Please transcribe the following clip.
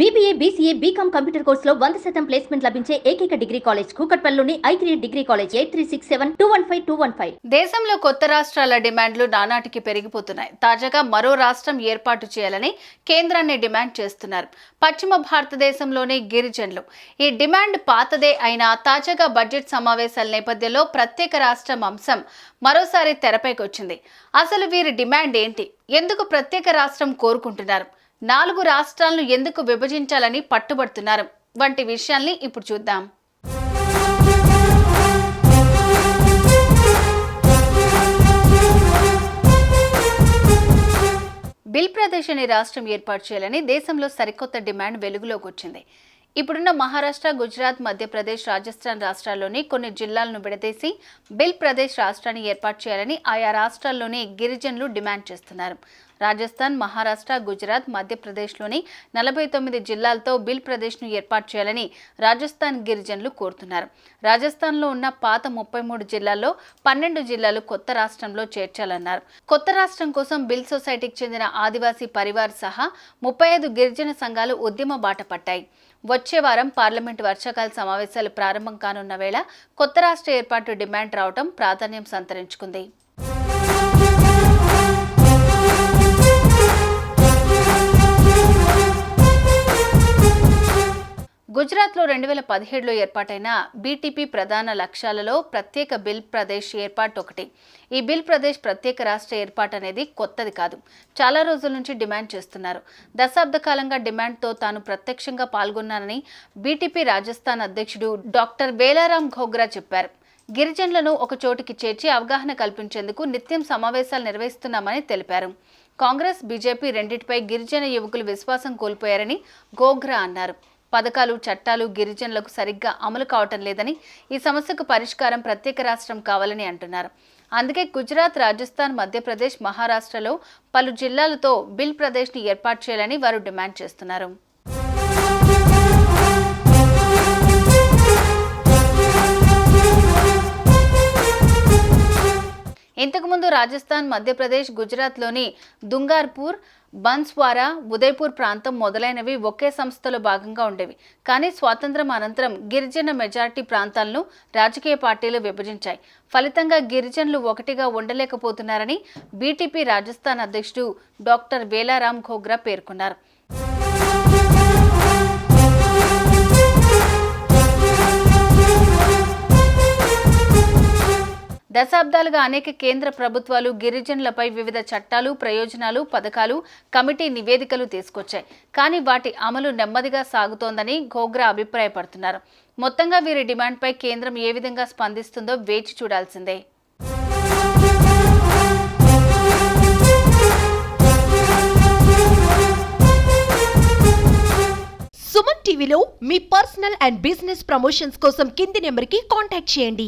BBA BCA BCom computer కోర్సులో వంద శాతం ప్లేస్మెంట్ లభించే ఏకైక degree college కూకట్పల్లిలోని I three degree college eight three six seven two one five two one five దేశంలో కొత్త రాష్ట్రాల డిమాండ్లు నానాటికి పెరిగిపోతున్నాయి. తాజాగా మరో రాష్ట్రం ఏర్పాటు చేయాలని కేంద్రాన్ని డిమాండ్ చేస్తున్నారు. పశ్చిమ భారతదేశంలోని గిరిజనులు. ఈ డిమాండ్ పాతదే అయినా తాజాగా బడ్జెట్ సమావేశాల నేపథ్యంలో ప్రత్యేక రాష్ట్రం అంశం మరోసారి తెరపైకి వచ్చింది అసలు వీరి డిమాండ్ ఏంటి? ఎందుకు ప్రత్యేక రాష్ట్రం కోరుకుంటున్నారు? నాలుగు రాష్ట్రాలను ఎందుకు విభజించాలని పట్టుబడుతున్నారు? వంటి విషయాల్ని ఇప్పుడు చూద్దాం. బిల్ ప్రదేశ్ అనే రాష్ట్రం ఏర్పాటు చేయాలని దేశంలో సరికొత్త డిమాండ్ వెలుగులోకి వచ్చింది. ఇప్పుడున్న మహారాష్ట్ర గుజరాత్ మధ్యప్రదేశ్ రాజస్థాన్ రాష్ట్రాల్లోని కొన్ని జిల్లాలను విడదీసి బిల్ ప్రదేశ్ రాష్ట్రాన్ని ఏర్పాటు చేయాలని ఆయా రాష్ట్రాల్లోని గిరిజనులు డిమాండ్ చేస్తున్నారు. రాజస్థాన్ మహారాష్ట్ర గుజరాత్ మధ్యప్రదేశ్లోని నలభై తొమ్మిది జిల్లాలతో బిల్ ప్రదేశ్ను ఏర్పాటు చేయాలని రాజస్థాన్ గిరిజనులు కోరుతున్నారు. రాజస్థాన్లో ఉన్న పాత ముప్పై మూడు జిల్లాల్లో పన్నెండు జిల్లాలు కొత్త రాష్ట్రంలో చేర్చాలన్నారు. కొత్త రాష్ట్రం కోసం బిల్ సొసైటీకి చెందిన ఆదివాసీ పరివార్ సహా ముప్పై ఐదు గిరిజన సంఘాలు ఉద్యమ బాట పట్టాయి. వచ్చే వారం పార్లమెంటు వర్షాకాల సమావేశాలు ప్రారంభం కానున్న వేళ కొత్త రాష్ట్ర ఏర్పాటు డిమాండ్ రావడం ప్రాధాన్యం సంతరించుకుంది. గుజరాత్లో రెండు వేల పదిహేడులో ఏర్పాటైన బీటీపీ ప్రధాన లక్ష్యాలలో ప్రత్యేక బిల్ ప్రదేశ్ ఏర్పాటు ఒకటి. ఈ బిల్ ప్రదేశ్ ప్రత్యేక రాష్ట్ర ఏర్పాటు అనేది కొత్తది కాదు. చాలా రోజుల నుంచి డిమాండ్ చేస్తున్నారు. దశాబ్ద కాలంగా డిమాండ్తో తాను ప్రత్యక్షంగా పాల్గొన్నానని బీటీపీ రాజస్థాన్ అధ్యక్షుడు డాక్టర్ వేలారాం ఘోగ్రా చెప్పారు. గిరిజనులను ఒక చోటికి చేర్చి అవగాహన కల్పించేందుకు నిత్యం సమావేశాలు నిర్వహిస్తున్నామని తెలిపారు. కాంగ్రెస్ బీజేపీ రెండింటిపై గిరిజన యువకులు విశ్వాసం కోల్పోయారని గోగ్రా అన్నారు. పథకాలు చట్టాలు గిరిజనులకు సరిగ్గా అమలు కావటం లేదని ఈ సమస్యకు పరిష్కారం ప్రత్యేక రాష్ట్రం కావాలని అంటున్నారు. అందుకే గుజరాత్ రాజస్థాన్ మధ్యప్రదేశ్ మహారాష్ట్రలో పలు జిల్లాలతో బిల్ ప్రదేశ్ని ఏర్పాటు చేయాలని వారు డిమాండ్ చేస్తున్నారు. రాజస్థాన్ మధ్యప్రదేశ్ గుజరాత్లోని దుంగార్పూర్ బన్స్వారా ఉదయ్పూర్ ప్రాంతం మొదలైనవి ఒకే సంస్థలో భాగంగా ఉండేవి. కానీ స్వాతంత్రం అనంతరం గిరిజన మెజార్టీ ప్రాంతాలను రాజకీయ పార్టీలు విభజించాయి. ఫలితంగా గిరిజనులు ఒకటిగా ఉండలేకపోతున్నారని బీటీపీ రాజస్థాన్ అధ్యక్షుడు డాక్టర్ వేలారాం ఘోగ్రా పేర్కొన్నారు. దశాబ్దాలుగా అనేక కేంద్ర ప్రభుత్వాలు గిరిజనులపై వివిధ చట్టాలు ప్రయోజనాలు పథకాలు కమిటీ నివేదికలు తీసుకొచ్చాయి. కానీ వాటి అమలు నెమ్మదిగా సాగుతోందని గోగ్రా అభిప్రాయపడుతున్నారు. మొత్తంగా వీరి డిమాండ్పై కేంద్రం ఏ విధంగా స్పందిస్తుందో వేచి చూడాల్సిందే. సుమన్ టీవీలో మీ పర్సనల్ అండ్ బిజినెస్ ప్రమోషన్స్ కోసం కింది నెంబర్కి కాంటాక్ట్ చేయండి.